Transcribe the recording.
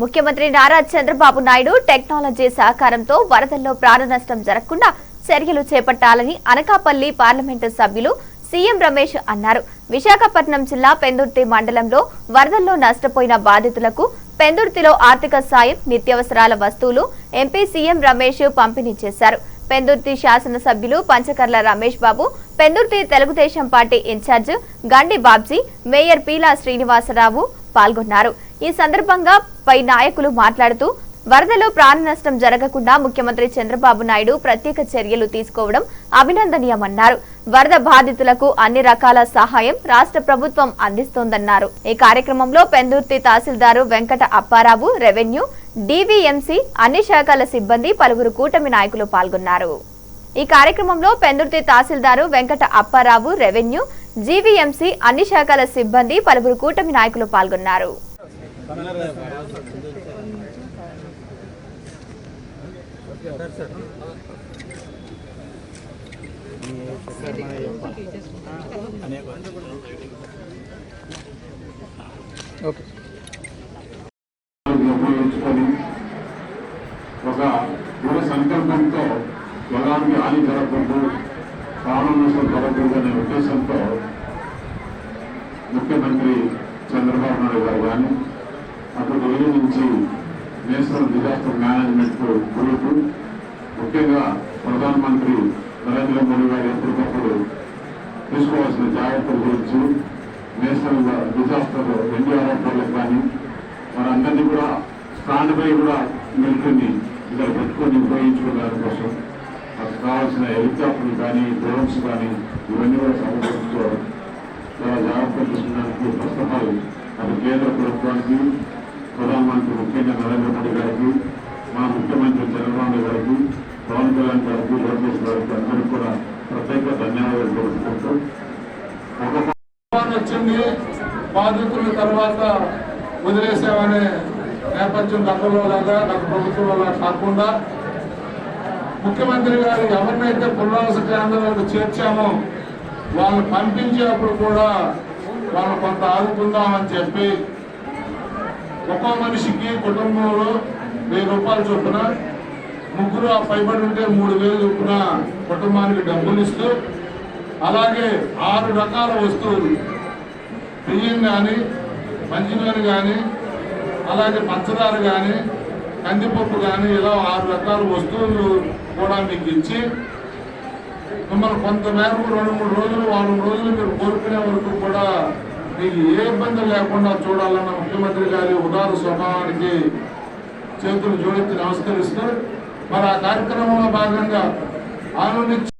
ముఖ్యమంత్రి నారా చంద్రబాబు నాయుడు టెక్నాలజీ సహకారంతో వరదల్లో ప్రాణ నష్టం జరగకుండా చర్యలు చేపట్టాలని అనకాపల్లి పార్లమెంటు సభ్యులు సీఎం రమేష్ అన్నారు. విశాఖపట్నం జిల్లా పెందుర్తి మండలంలో వరదల్లో నష్టపోయిన బాధితులకు పెందుర్తిలో ఆర్థిక సాయం నిత్యావసరాల వస్తువులు ఎంపీ సీఎం రమేష్ పంపిణీ చేశారు. పెందుర్తి శాసనసభ్యులు Panchakarla Ramesh Babu Pendurthi Telugu Desam party in charge Gandi Babji mayor Peela Srinivasarao పాల్గొన్నారు. ఈ సందర్భంగా పై నాయకులు మాట్లాడుతూ వరదలో ప్రాణ నష్టం జరగకుండా ముఖ్యమంత్రి చంద్రబాబు నాయుడు ప్రత్యేక చర్యలు తీసుకోవడం అభినందనీయమన్నారు. వరద బాధితులకు అన్ని రకాల సహాయం రాష్ట్ర ప్రభుత్వం అందిస్తోందన్నారు. ఈ కార్యక్రమంలో పెందుర్తి తహసీల్దారు వెంకట అప్పారావు రెవెన్యూ డివిఎంసి అన్ని శాఖల సిబ్బంది పలువురు కూటమి నాయకులు పాల్గొన్నారు. ఈ కార్యక్రమంలో పెందుర్తి తహసీల్దారు వెంకట అప్పారావు రెవెన్యూ జీవీఎంసీ అన్ని శాఖల సిబ్బంది పలువురు కూటమి నాయకులు పాల్గొన్నారు. ఓకే ఉపయోగించుకొని ఒక దృఢ సంకల్పంతో ఎలాంటి హాని జరగకూడదు ప్రాణ నష్టం జరగకూడదు అనే ఉద్దేశంతో ముఖ్యమంత్రి చంద్రబాబు నాయుడు గారు కానీ అటు ఢిల్లీ నుంచి నేషనల్ డిజాస్టర్ మేనేజ్మెంట్ గ్రూప్ ముఖ్యంగా ప్రధానమంత్రి నరేంద్ర మోడీ గారు ఎప్పటికప్పుడు తీసుకోవాల్సిన జాగ్రత్తల గురించి నేషనల్ డిజాస్టర్ ఎన్డీఆర్ఎఫ్ వాళ్ళకి కానీ మనందరినీ కూడా స్టాండ్ బై కూడా మిలిటరీని ఇక్కడ పెట్టుకొని ఉపయోగించుకోవడానికి కోసం మనకు కావాల్సిన హెలికాప్టర్లు కానీ డ్రోన్స్ కానీ ఇవన్నీ కూడా సమకూర్చుకో చాలా జాగ్రత్తలు తీసుకున్నానికి ఫస్ట్ ఆఫ్ ఆల్ కేంద్ర ప్రభుత్వానికి ప్రధానమంత్రి నరేంద్ర మోడీ గారికి మా ముఖ్యమంత్రి చంద్రబాబు గారికి పవన్ కళ్యాణ్ గారికి లోకేష్ గారికి అందరికీ కూడా ప్రత్యేక ధన్యవాదాలు తెలుపుకుంటూ ఒక వచ్చింది బాధితుల తర్వాత వదిలేసామనే నేపథ్యం గతంలో లాగా గత ప్రభుత్వంలో కాకుండా ముఖ్యమంత్రి గారు ఎవరినైతే పునరావాస కేంద్రాలకు చేర్చామో వాళ్ళు పంపించేటప్పుడు కూడా వాళ్ళు కొంత ఆదుకుందామని చెప్పి ఒక్కో మనిషికి కుటుంబంలో వెయ్యి రూపాయలు చొప్పున ముగ్గురు ఆ పైబడి ఉంటే మూడు వేలు చొప్పున కుటుంబానికి డబ్బులు ఇస్తూ అలాగే ఆరు రకాల వస్తువులు బియ్యం కానీ మంచినీరు కానీ అలాగే పంచదార కానీ కందిపప్పు కానీ ఇలా ఆరు రకాల వస్తువులు కూడా మీకు ఇచ్చి మిమ్మల్ని కొంతమేరకు రెండు మూడు రోజులు వారం రోజులు మీరు కోరుకునే వరకు కూడా మీకు ఏ ఇబ్బంది లేకుండా చూడాలన్న ముఖ్యమంత్రి గారి ఉదార స్వభావానికి చేతులు జోడించి నమస్కరిస్తూ మరి ఆ కార్యక్రమంలో భాగంగా ఆలోచించి